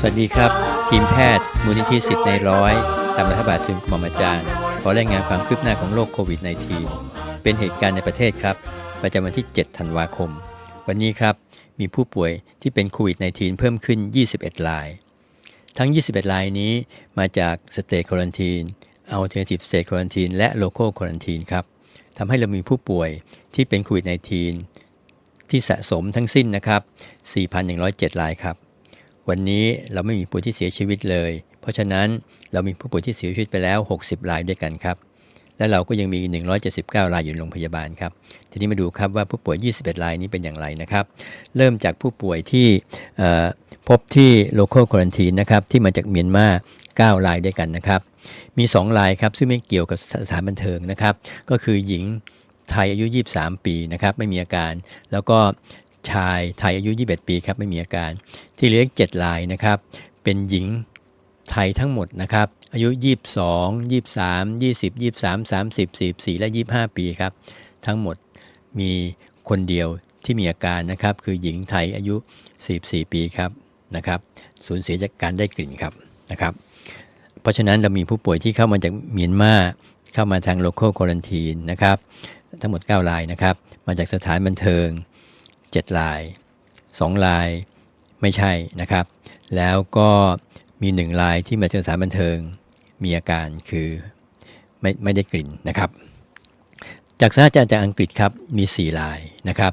สวัสดีครับ ทีมแพทย์มูลนิธิสิทธิ์ในร้อยตามรัฐบาลทุนกรมอาจารย์ ขอรายงานความคืบหน้าของโรคโควิด -19 เป็นเหตุการณ์ในประเทศครับ ประจำวันที่ 7 ธันวาคม วันนี้ครับ มีผู้ป่วยที่เป็นโควิด -19 เพิ่มขึ้น 21 ราย ทั้ง 21 รายนี้มาจากสเต t คว u นทีน Alternative State Quarantine และ Local Quarantine ครับทำให้เรามีผู้ป่วยที่เป็นโควิด -19 ที่สะสมทั้งสิ้นนะครับ 4,107 รายครับ วันนี้เราไม่มีผู้ที่เสียชีวิตเลย เพราะฉะนั้นเรามีผู้ป่วยที่เสียชีวิตไปแล้ว 60 รายด้วยกันครับ และเราก็ยังมี 179 รายอยู่โรงพยาบาลครับ ทีนี้มาดูครับว่าผู้ป่วย 21 รายนี้เป็นอย่างไรนะครับ เริ่มจากผู้ป่วยที่พบที่ local quarantine นะครับที่มาจากเมียนมา9รายด้วยกันนะครับ มี 2 รายครับซึ่งไม่เกี่ยวกับสถานบันเทิงนะครับ ก็คือหญิงไทยอายุ 23 ปีนะครับไม่มีอาการ แล้วก็ ชายไทยอายุ 21 ปีครับไม่มีอาการ ที่เหลืออีก7รายนะครับเป็นหญิงไทยทั้งหมดนะครับอายุ 22 23 20 23 30 44 และ 25 ปีครับทั้งหมดมีคนเดียวที่มีอาการนะครับคือหญิงไทยอายุ 44 ปีครับนะครับสูญเสียจากการได้กลิ่นครับนะครับ เพราะฉะนั้นเรามีผู้ป่วยที่เข้ามาจากเมียนมาเข้ามาทาง local quarantine นะครับทั้งหมด 9 รายนะครับ มาจากสถานบันเทิง 7ราย2รายไม่ใช่นะครับ แล้วก็มี1รายที่มาจากสถานบันเทิงมีอาการคือไม่ไม่ได้กลิ่นนะครับ จากสาจารย์จากอังกฤษครับมี4รายนะครับ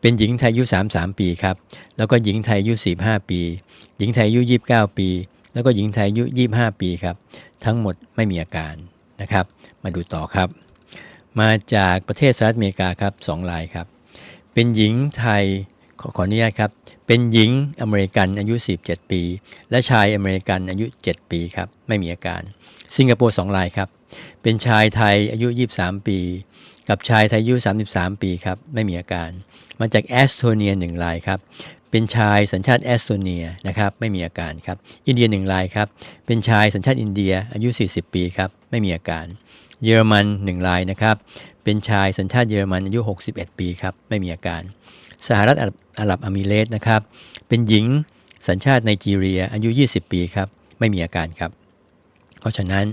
เป็นหญิงไทยอายุ 33 ปีครับ แล้วก็หญิงไทยอายุ 45 ปี หญิงไทยอายุ 29 ปี แล้วก็หญิงไทยอายุ 25 ปีครับ ทั้งหมดไม่มีอาการนะครับ มาดูต่อครับ มาจากประเทศสหรัฐอเมริกาครับ2รายครับ เป็นหญิงไทยขอขออนุญาตครับ เป็นหญิงอเมริกันอายุ 47 ปี และชายอเมริกันอายุ 7 ปีครับ ไม่มีอาการ สิงคโปร์2รายครับ เป็นชายไทยอายุ 23 ปี กับชายไทยอายุ 33 ปีครับ ไม่มีอาการ มาจากแอสโตเนีย1รายครับ เป็นชายสัญชาติแอสโตเนียนะครับ ไม่มีอาการครับ อินเดีย1รายครับ เป็นชายสัญชาติอินเดียอายุ 40 ปีครับ ไม่มีอาการ เยอรมัน1รายนะครับ เป็นชายสัญชาติเยอรมันอายุ 61 ปีครับ ไม่มีอาการ สหรัฐอาหรับอามิเรตนะครับ เป็นหญิงสัญชาติไนจีเรียอายุ 20 ปีครับ ไม่มีอาการครับ เพราะฉะนั้น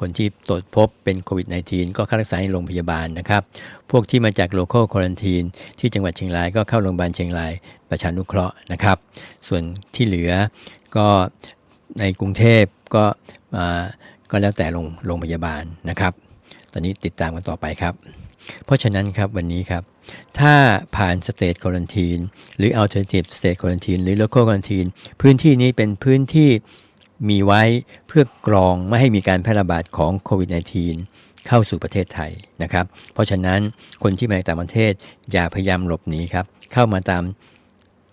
คนที่ตรวจพบเป็นโควิด -19 ก็เข้ารักษาในโรงพยาบาลนะครับ พวกที่มาจาก local quarantine ที่จังหวัดเชียงรายก็เข้าโรงพยาบาลเชียงรายประชานุเคราะห์นะครับ ส่วนที่เหลือก็ในกรุงเทพก็ก็แล้วแต่โรงโรงพยาบาลนะครับ ตอนนี้ติดตามกันต่อไปครับ เพราะฉะนั้นครับวันนี้ครับ ถ้าผ่าน State Quarantine หรือ Alternative State Quarantine หรือ Local Quarantine พื้นที่นี้เป็นพื้นที่มีไว้เพื่อกรองไม่ให้มีการแพร่ระบาดของโควิด -19 เข้าสู่ประเทศไทยนะครับ เพราะฉะนั้นคนที่มาจากต่างประเทศอย่าพยายามหลบหนีครับ เข้ามาตาม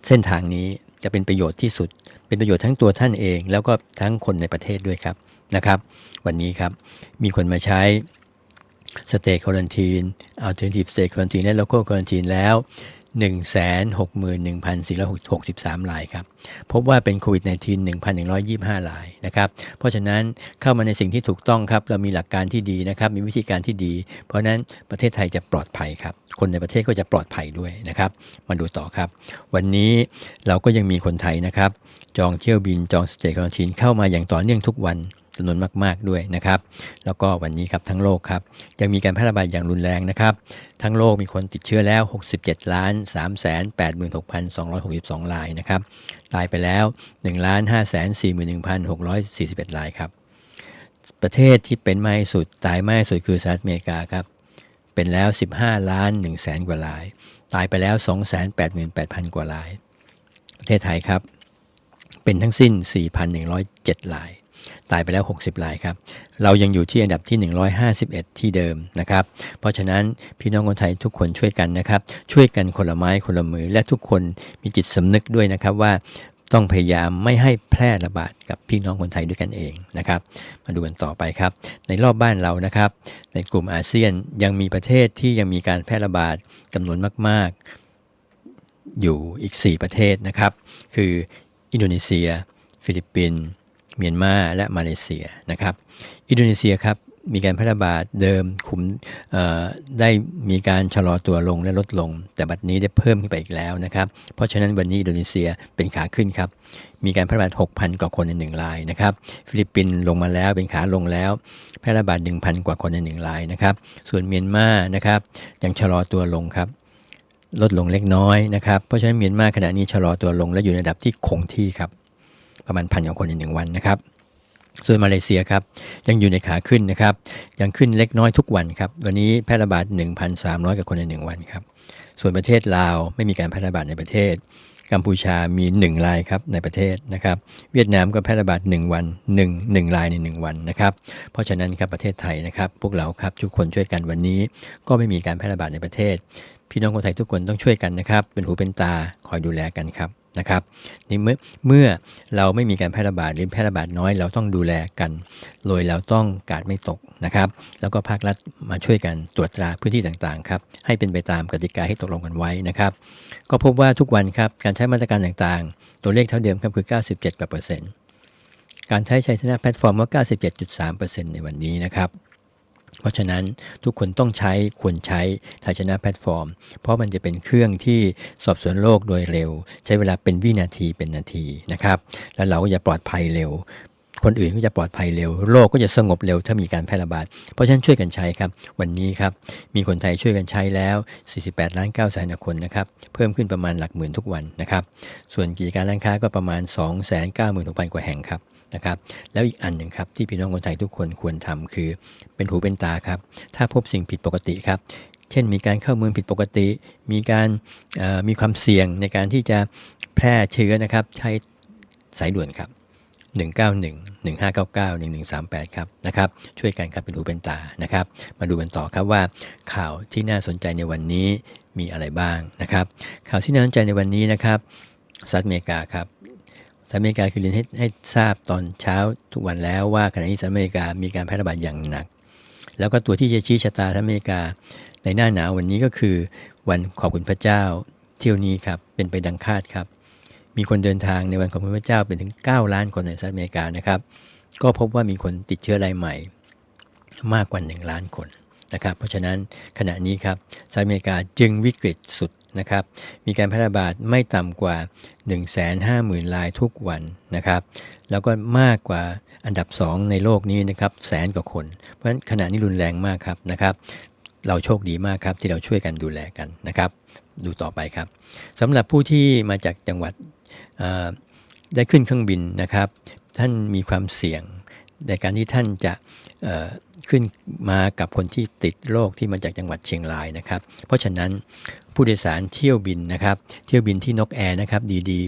เส้นทางนี้จะเป็นประโยชน์ที่สุด เป็นประโยชน์ทั้งตัวท่านเอง แล้วก็ทั้งคนในประเทศด้วยครับนะครับ วันนี้ครับมีคนมาใช้ State Quarantine Alternative State Quarantine และ Local Quarantine แล้ว 161,463รายครับ พบว่าเป็นโควิด -19 1,125รายนะครับ เพราะฉะนั้นเข้ามาในสิ่งที่ถูกต้องครับ เรามีหลักการที่ดีนะครับ มีวิธีการที่ดี เพราะนั้นประเทศไทยจะปลอดภัยครับ คนในประเทศก็จะปลอดภัยด้วยนะครับ มาดูต่อครับ วันนี้เราก็ยังมีคนไทยนะครับ จองเที่ยวบินจองสเตทคอนทีนเข้ามาอย่างต่อเนื่องทุกวัน จำนวนมาก ๆด้วยนะครับ แล้วก็วันนี้ครับทั้งโลกครับยังมีการแพร่ระบาดอย่างรุนแรงนะครับ ทั้งโลกมีคนติดเชื้อแล้ว 67 ล้าน 3 8 6 2 6 2 รายนะครับ ตายไปแล้ว 1 ล้าน 5 4 1 6 4 1 รายครับ ประเทศที่เป็นไม่สุดตายไม่สุดคือสหรัฐอเมริกาครับ เป็นแล้ว 15 ล้าน1แสนกว่าราย ตายไปแล้ว 288,000 กว่าราย ประเทศไทยครับ เป็นทั้งสิ้น 4,107ราย ตายไปแล้ว 60รายครับ เรายังอยู่ที่อันดับที่ 151 ที่เดิมนะครับ เพราะฉะนั้นพี่น้องคนไทยทุกคนช่วยกันนะครับ ช่วยกันคนละไม้คนละมือ และทุกคนมีจิตสำนึกด้วยนะครับว่าต้องพยายามไม่ให้แพร่ระบาดกับพี่น้องคนไทยด้วยกันเองนะครับ มาดูกันต่อไปครับ ในรอบบ้านเรานะครับ ในกลุ่มอาเซียนยังมีประเทศที่ยังมีการแพร่ระบาดจำนวนมาก ๆ อยู่อีก 4 ประเทศนะครับ คืออินโดนีเซีย ฟิลิปปินส์ เมียนมาและมาเลเซียนะครับ อินโดนีเซียครับมีการแพร่ระบาดเดิมคุมได้มีการชะลอตัวลงและลดลง แต่บัดนี้ได้เพิ่มขึ้นไปอีกแล้วนะครับ เพราะฉะนั้นวันนี้อินโดนีเซียเป็นขาขึ้นครับ มีการแพร่ระบาด 6,000 กว่าคนในหนึ่งรายนะครับ ฟิลิปปินส์ลงมาแล้วเป็นขาลงแล้ว แพร่ระบาด 1,000 กว่าคนในหนึ่งรายนะครับ ส่วนเมียนมานะครับยังชะลอตัวลงครับ ลดลงเล็กน้อยนะครับ เพราะฉะนั้นเมียนมาขณะนี้ชะลอตัวลงและอยู่ในระดับที่คงที่ครับ ประมาณพันกว่าคนในหนึ่งวันนะครับส่วนมาเลเซียครับยังอยู่ในขาขึ้นนะครับยังขึ้นเล็กน้อยทุกวันครับวันนี้แพร่ระบาด 1,300กับคนใน 1 วันครับส่วนประเทศลาวไม่มีการแพร่ระบาดในประเทศ กัมพูชามี 1 รายครับในประเทศนะครับเวียดนามก็แพร่ระบาด 1 วัน 1 1รายใน 1 วันนะครับเพราะฉะนั้นครับประเทศไทยนะครับพวกเราครับทุกคนช่วยกันวันนี้ ก็ไม่มีการแพร่ระบาดในประเทศ พี่น้องคนไทยทุกคนต้องช่วยกันนะครับเป็นหูเป็นตาคอยดูแลกันครับ นะครับนี่เมื่อเมื่อเราไม่มีการแพร่ระบาดหรือแพร่ระบาดน้อย เราต้องดูแลกันโดยเราต้องกาดไม่ตกนะครับ แล้วก็ภาครัฐมาช่วยกันตรวจตราพื้นที่ต่างๆครับให้เป็นไปตามกติกาที่ตกลงกันไว้นะครับ ก็พบว่าทุกวันครับการใช้มาตรการต่างๆ ตัวเลขเท่าเดิมครับคือ 97กว่าเปอร์เซ็นต์การใช้ใช้ชนะแพลตฟอร์มว่า 97.3%ในวันนี้นะครับ เพราะฉะนั้นทุกคนต้องใช้ควรใช้ไทยชนะแพลตฟอร์ม เพราะมันจะเป็นเครื่องที่สอบสวนโลกโดยเร็ว ใช้เวลาเป็นวินาทีเป็นนาทีนะครับแล้วเราก็จะปลอดภัยเร็ว คนอื่นก็จะปลอดภัยเร็วโลกก็จะสงบเร็วถ้ามีการแพร่ระบาด เพราะฉะนั้นช่วยกันใช้ครับ วันนี้ครับมีคนไทยช่วยกันใช้แล้ว 48ล้าน9แสนคนนะครับเพิ่มขึ้นประมาณหลักหมื่นทุกวันนะครับส่วนกิจการร้านค้าก็ประมาณ 2 9 6 0 0 0กว่าแห่งครับ นะครับแล้วอีกอันหนึ่งครับที่พี่น้องคนไทยทุกคนควรทำคือ เป็นหูเป็นตาครับ ถ้าพบสิ่งผิดปกติครับ เช่นมีการเข้าเมืองผิดปกติ มีการมีความเสี่ยงในการที่จะแพร่เชื้อนะครับ ใช้สายด่วนครับ 191 1599 1138 ครับนะครับช่วยกันครับเป็นหูเป็นตานะครับ มาดูกันต่อครับว่าข่าวที่น่าสนใจในวันนี้มีอะไรบ้างนะครับ ข่าวที่น่าสนใจในวันนี้นะครับสหรัฐอเมริกาครับ สหรัฐอเมริกาคือเรียนให้ให้ทราบตอนเช้าทุกวันแล้วว่าขณะนี้สหรัฐอเมริกามีการแพร่ระบาดอย่างหนัก แล้วก็ตัวที่จะชี้ชะตาสหรัฐอเมริกาในหน้าหนาววันนี้ก็คือวันขอบคุณพระเจ้า เที่ยวนี้ครับเป็นไปดังคาดครับ มีคนเดินทางในวันขอบคุณพระเจ้าเป็นถึง 9 ล้านคนในสหรัฐอเมริกานะครับก็พบว่ามีคนติดเชื้อรายใหม่มากกว่า 1 ล้านคนนะครับเพราะฉะนั้นขณะนี้ครับสหรัฐอเมริกาจึงวิกฤตสุด นะครับ มีการแพร่ระบาดไม่ต่ำกว่า 150,000รายทุกวันนะครับ แล้วก็มากกว่าอันดับ 2 ในโลกนี้นะครับแสนกว่าคน เพราะฉะนั้นขณะนี้รุนแรงมากครับนะครับ เราโชคดีมากครับที่เราช่วยกันดูแลกันนะครับ ดูต่อไปครับสำหรับผู้ที่มาจากจังหวัดได้ขึ้นเครื่องบินนะครับ ท่านมีความเสี่ยงในการที่ท่านจะ ขึ้นมากับคนที่ติดโรคที่มาจากจังหวัดเชียงรายนะครับ เพราะฉะนั้นผู้โดยสารเที่ยวบินนะครับ เที่ยวบินที่นกแอร์นะครับดีดี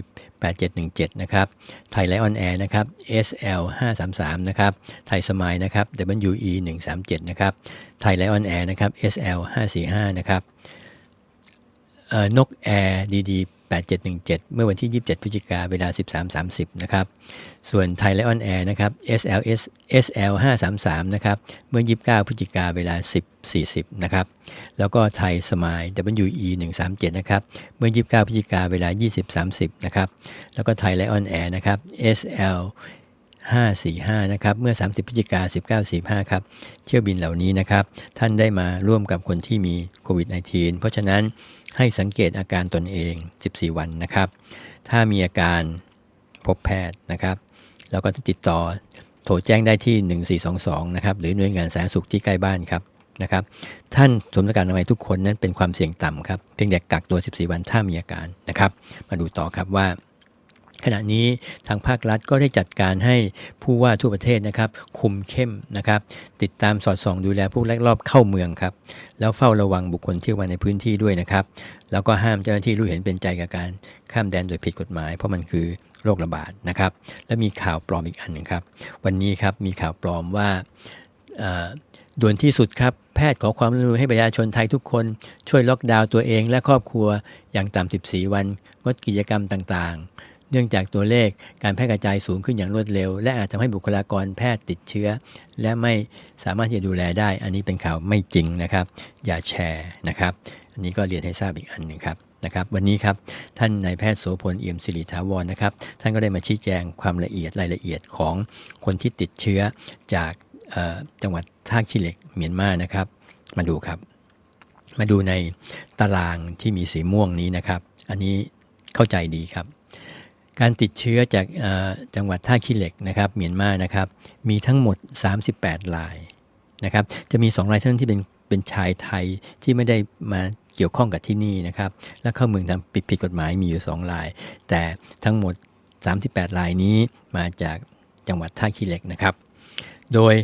8717 นะครับ ไทยไลออนแอร์นะครับ SL 533นะครับ ไทยสมายนะครับ WE 137นะครับ ไทยไลออนแอร์นะครับ SL 545นะครับนกแอร์ดีดี 8717 เมื่อวันที่ 27 พฤศจิกาเวลา 13.30 นะครับ ส่วนไทยไลออนแอร์นะครับ SLS SL 533นะครับ เมื่อ 29 พฤศจิกาเวลา 10.40 นะครับ แล้วก็ไทยสมาย WE 137 นะครับ เมื่อ 29 พฤศจิกาเวลา 20.30 นะครับ แล้วก็ไทยไลออนแอร์นะครับ SL 545 นะครับ เมื่อ 30 พฤศจิกา1945 ครับ เที่ยวบินเหล่านี้นะครับ ท่านได้มาร่วมกับคนที่มีโควิด -19 เพราะฉะนั้น ให้สังเกตอาการตนเอง 14 วันนะครับ ถ้ามีอาการพบแพทย์นะครับ แล้วก็ติดต่อโทรแจ้งได้ที่ 1422 นะครับ หรือหน่วยงานสาธารณสุขที่ใกล้บ้านครับนะครับ ท่านสมรการอนามัยทุกคนนั้นเป็นความเสี่ยงต่ำครับ เพียงแต่กักตัว 14 วันถ้ามีอาการนะครับ มาดูต่อครับว่า ขณะนี้ทางภาครัฐก็ได้จัดการให้ผู้ว่าทั่วประเทศนะครับคุมเข้มนะครับ ติดตามสอดส่องดูแลผู้ลักลอบเข้าเมืองครับ แล้วเฝ้าระวังบุคคลที่มาในพื้นที่ด้วยนะครับ แล้วก็ห้ามเจ้าหน้าที่รู้เห็นเป็นใจกับการข้ามแดนโดยผิดกฎหมาย เพราะมันคือโรคระบาดนะครับ และมีข่าวปลอมอีกอันนึงครับ วันนี้ครับมีข่าวปลอมว่าด่วนที่สุดครับ แพทย์ขอความร่วมมือให้ประชาชนไทยทุกคน ช่วยล็อกดาวน์ตัวเองและครอบครัวอย่างต่ำ14 วันงดกิจกรรมต่างๆ เนื่องจากตัวเลขการแพร่กระจายสูงขึ้นอย่างรวดเร็ว และอาจทำให้บุคลากรแพทย์ติดเชื้อ และไม่สามารถที่จะดูแลได้ อันนี้เป็นข่าวไม่จริงนะครับ อย่าแชร์นะครับ อันนี้ก็เรียนให้ทราบอีกอันหนึ่งครับนะครับวันนี้ครับท่านนายแพทย์โสพลเอี่ยมสิริถาวรนะครับท่านก็ได้มาชี้แจงความละเอียดรายละเอียดของคนที่ติดเชื้อจากจังหวัดท่าขี้เหล็กเมียนมานะครับ มาดูครับ มาดูในตารางที่มีสีม่วงนี้นะครับ อันนี้เข้าใจดีครับ การติดเชื้อจากจังหวัดท่าขี้เหล็กนะครับเมียนมานะครับมีทั้งหมด 38รายนะครับจะมี 2 รายเท่านั้นที่เป็นเป็นชายไทยที่ไม่ได้มาเกี่ยวข้องกับที่นี่นะครับและเข้าเมืองทางผิดผิดกฎหมายมีอยู่ 2 ราย แต่ทั้งหมด 38รายนี้มาจากจังหวัดท่าขี้เหล็กนะครับ โดย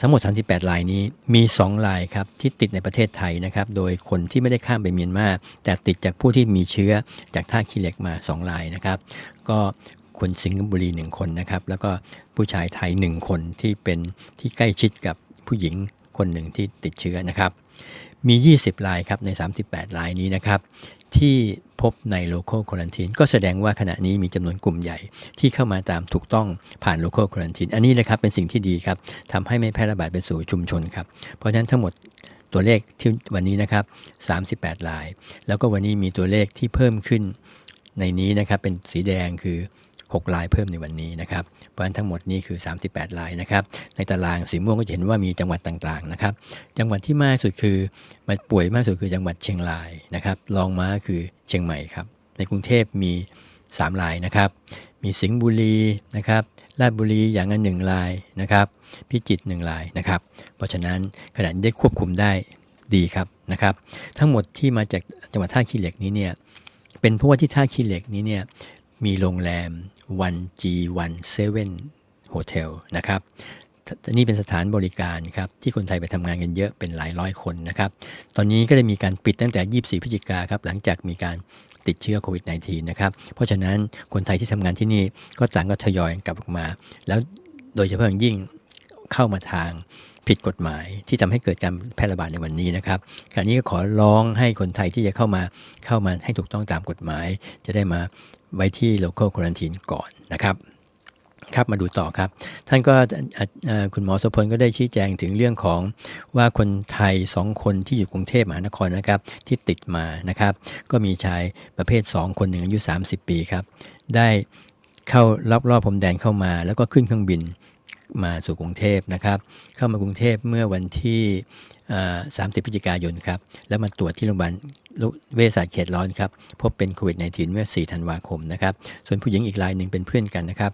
ทั้งหมด 38รายนี้มี2รายครับที่ติดในประเทศไทยนะครับโดยคนที่ไม่ได้ข้ามไปเมียนมาแต่ติดจากผู้ที่มีเชื้อจากท่าขี้เหล็กมา2รายนะครับ ก็คนสิงห์บุรี1คนนะครับแล้วก็ผู้ชายไทย 1 คนที่เป็นที่ใกล้ชิดกับผู้หญิงคนหนึ่งที่ติดเชื้อนะครับมี 20รายครับใน 38รายนี้นะครับ ที่พบใน local quarantine ก็แสดงว่าขณะนี้มีจำนวนกลุ่มใหญ่ที่เข้ามาตามถูกต้องผ่าน local quarantine อันนี้เลยครับเป็นสิ่งที่ดีครับทำให้ไม่แพร่ระบาดไปสู่ชุมชนครับ เพราะฉะนั้นทั้งหมดตัวเลขที่วันนี้นะครับ 38ราย แล้วก็วันนี้มีตัวเลขที่เพิ่มขึ้นในนี้นะครับเป็นสีแดงคือ 6ลายเพิ่มในวันนี้นะครับ เพราะฉะนั้นทั้งหมดนี้คือ 38ลายนะครับ ในตารางสีม่วงก็จะเห็นว่ามีจังหวัดต่างๆนะครับ จังหวัดที่มากสุดคือมาป่วยมากสุดคือจังหวัดเชียงรายนะครับรองมาคือเชียงใหม่ครับ ในกรุงเทพมี 3 ลายนะครับ มีสิงห์บุรีนะครับราชบุรีอย่างละหนึ่งลายนะครับ พิจิตรหนึ่งลายนะครับ เพราะฉะนั้นขณะนี้ได้ควบคุมได้ดีครับนะครับ ทั้งหมดที่มาจากจังหวัดท่าขี้เหล็กนี้เนี่ยเป็นเพราะว่าที่ท่าขี้เหล็กนี้เนี่ยมีโรงแรม 1G1 7 Hotel นะครับนี่เป็นสถานบริการครับที่คนไทยไปทำงานกันเยอะเป็นหลายร้อยคนนะครับตอนนี้ก็ได้มีการปิดตั้งแต่ 24 พฤศจิกาครับหลังจากมีการติดเชื้อโควิด -19 นะครับเพราะฉะนั้นคนไทยที่ทำงานที่นี่ก็ต่างก็ทยอยกลับออกมา แล้วโดยเฉพาะอย่างยิ่งเข้ามาทางผิดกฎหมายที่ทำให้เกิดการแพร่ระบาดในวันนี้นะครับขณะนี้ก็ขอร้องให้คนไทยที่จะเข้ามาเข้ามาให้ถูกต้องตามกฎหมาย จะได้มา ไว้ที่ local quarantine ก่อนนะครับครับมาดูต่อครับ ท่านก็คุณหมอโสพลก็ได้ชี้แจงถึงเรื่องของว่าคนไทย 2 คนที่อยู่กรุงเทพมหานครนะครับที่ติดมานะครับ ก็มีชายประเภท 2 คนหนึ่งอายุ 30 ปีครับ ได้เข้ารอบรอบพรมแดนเข้ามา แล้วก็ขึ้นเครื่องบินมาสู่กรุงเทพนะครับ เข้ามากรุงเทพเมื่อวันที่ 30พฤศจิกายนครับ แล้วมาตรวจที่โรงพยาบาลเวชศาสตร์เขตร้อนครับ พบเป็นโควิด -19 เมื่อ 4 ธันวาคมนะครับ ส่วนผู้หญิงอีกรายหนึ่งเป็นเพื่อนกันนะครับ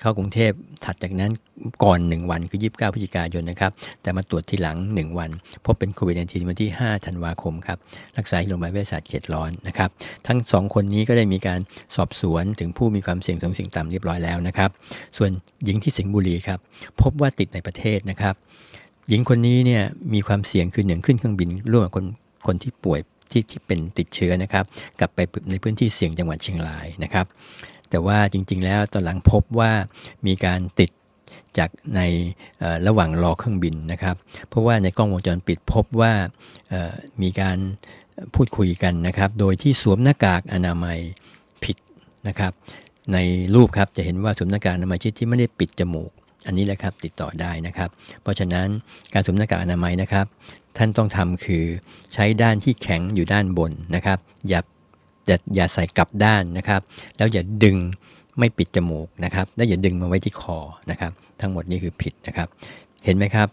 เข้ากรุงเทพถัดจากนั้นก่อน 1 วันคือ 29พฤศจิกายนนะครับ แต่มาตรวจทีหลัง 1 วัน พบเป็นโควิด -19 วันที่ 5 ธันวาคมครับ รักษาที่โรงพยาบาลเวชศาสตร์เขตร้อนนะครับ ทั้ง 2 คนนี้ก็ได้มีการสอบสวนถึงผู้มีความเสี่ยงสูงเสี่ยงต่ำเรียบร้อยแล้วนะครับ ส่วนหญิงที่สิงห์บุรีครับ พบว่าติดในประเทศนะครับ หญิงคนนี้เนี่ยมีความเสี่ยงคือหนึ่งขึ้นเครื่องบินร่วมกับคนคนที่ป่วยที่ที่เป็นติดเชื้อนะครับ กลับไปในพื้นที่เสี่ยงจังหวัดเชียงรายนะครับ แต่ว่าจริง ๆ แล้วตอนหลังพบว่ามีการติดจากในระหว่างรอเครื่องบินนะครับ เพราะว่าในกล้องวงจรปิดพบว่ามีการพูดคุยกันนะครับ โดยที่สวมหน้ากากอนามัยผิดนะครับ ในรูปครับจะเห็นว่าสวมหน้ากากอนามัยชิดที่ไม่ได้ปิดจมูก อันนี้แหละครับติดต่อได้นะครับ เพราะฉะนั้นการสวมหน้ากากอนามัยนะครับ ท่านต้องทำคือใช้ด้านที่แข็งอยู่ด้านบนนะครับ อย่าอย่าอย่าใส่กลับด้านนะครับ แล้วอย่าดึงไม่ปิดจมูกนะครับ และอย่าดึงมาไว้ที่คอนะครับ ทั้งหมดนี้คือผิดนะครับ เห็นไหมครับ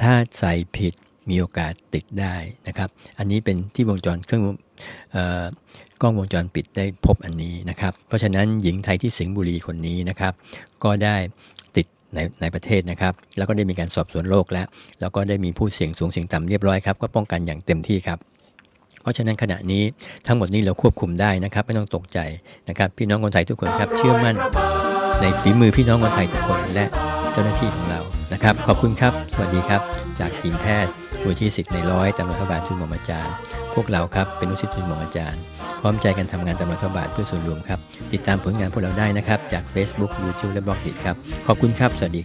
ถ้าใส่ผิดมีโอกาสติดได้นะครับ อันนี้เป็นที่วงจรเครื่องเอ่อกล้องวงจรปิดได้พบอันนี้นะครับ เพราะฉะนั้นหญิงไทยที่สิงห์บุรีคนนี้นะครับ ก็ได้ ในในประเทศนะครับ แล้วก็ได้มีการสอบสวนโรคแล้ว แล้วก็ได้มีผู้เสี่ยงสูงเสี่ยงต่ำเรียบร้อยครับ ก็ป้องกันอย่างเต็มที่ครับ เพราะฉะนั้นขณะนี้ทั้งหมดนี้เราควบคุมได้นะครับ ไม่ต้องตกใจนะครับ พี่น้องคนไทยทุกคนครับเชื่อมั่น ในฝีมือพี่น้องคนไทยทุกคนและเจ้าหน้าที่ของเรานะครับ ขอบคุณครับ สวัสดีครับ จากทีมแพทย์ มูลที่สิทธิ์ในร้อยตำรวจพระบาทชุนหม่อมอาจารย์ พวกเราครับเป็นลูกศิษย์ชุนหม่อมอาจารย์ พร้อมใจกันทำงานตำรวจพระบาทเพื่อส่วนรวมครับ ติดตามผลงานพวกเราได้นะครับ จาก Facebook YouTube และบล็อกดิครับ ขอบคุณครับ สวัสดี